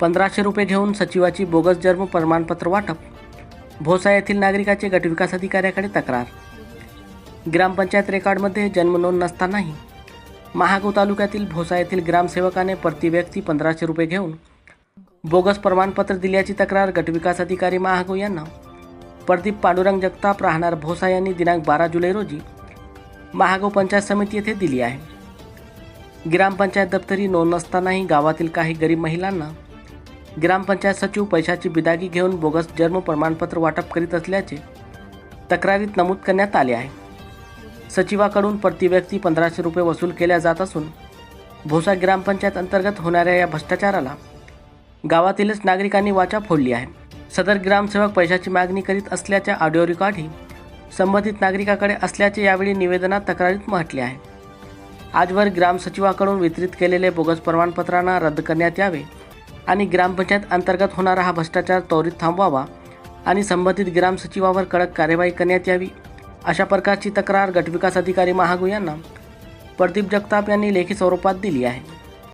पंधराशे रुपये घेऊन सचिवाची बोगस जन्म प्रमाणपत्र वाटप. भोसा येथील नागरिकाचे गटविकास अधिकाऱ्याकडे तक्रार. ग्रामपंचायत रेकॉर्डमध्ये जन्मनोंद नसतानाही महागाव तालुक्यातील भोसा येथील ग्रामसेवकाने प्रति व्यक्ती पंधराशे रुपये घेऊन बोगस प्रमाणपत्र दिल्याची तक्रार गटविकास अधिकारी महागाव यांना. प्रदीप पांडुरंग जगताप राहणार भोसा यांनी दिनांक बारा जुलै रोजी महागाव पंचायत समिती येथे दिली आहे. ग्रामपंचायत दप्तरी नोंद नसतानाही गावातील काही गरीब महिलांना ग्रामपंचायत सचिव पैशाची बिदागी घेऊन बोगस जन्म प्रमाणपत्र वाटप करीत असल्याचे तक्रारीत नमूद करण्यात आले आहे. सचिवाकडून प्रतिव्यक्ती पंधराशे रुपये वसूल केल्या जात असून भोसा ग्रामपंचायत अंतर्गत होणाऱ्या या भ्रष्टाचाराला गावातीलच नागरिकांनी वाचा फोडली आहे. सदर ग्रामसेवक पैशाची मागणी करीत असल्याच्या ऑडिओ रेकॉर्डही संबंधित नागरिकाकडे असल्याचे यावेळी निवेदनात तक्रारीत म्हटले आहे. आजवर ग्रामसचिवाकडून वितरित केलेले बोगस प्रमाणपत्रांना रद्द करण्यात यावे आणि ग्रामपंचायत अंतर्गत होणारा हा भ्रष्टाचार त्वरित थांबवावा आणि संबंधित ग्रामसचिवावर कडक कार्यवाही करण्यात यावी अशा प्रकारची तक्रार गटविकास अधिकारी महागू यांना प्रदीप जगताप यांनी लेखी स्वरूपात दिली आहे.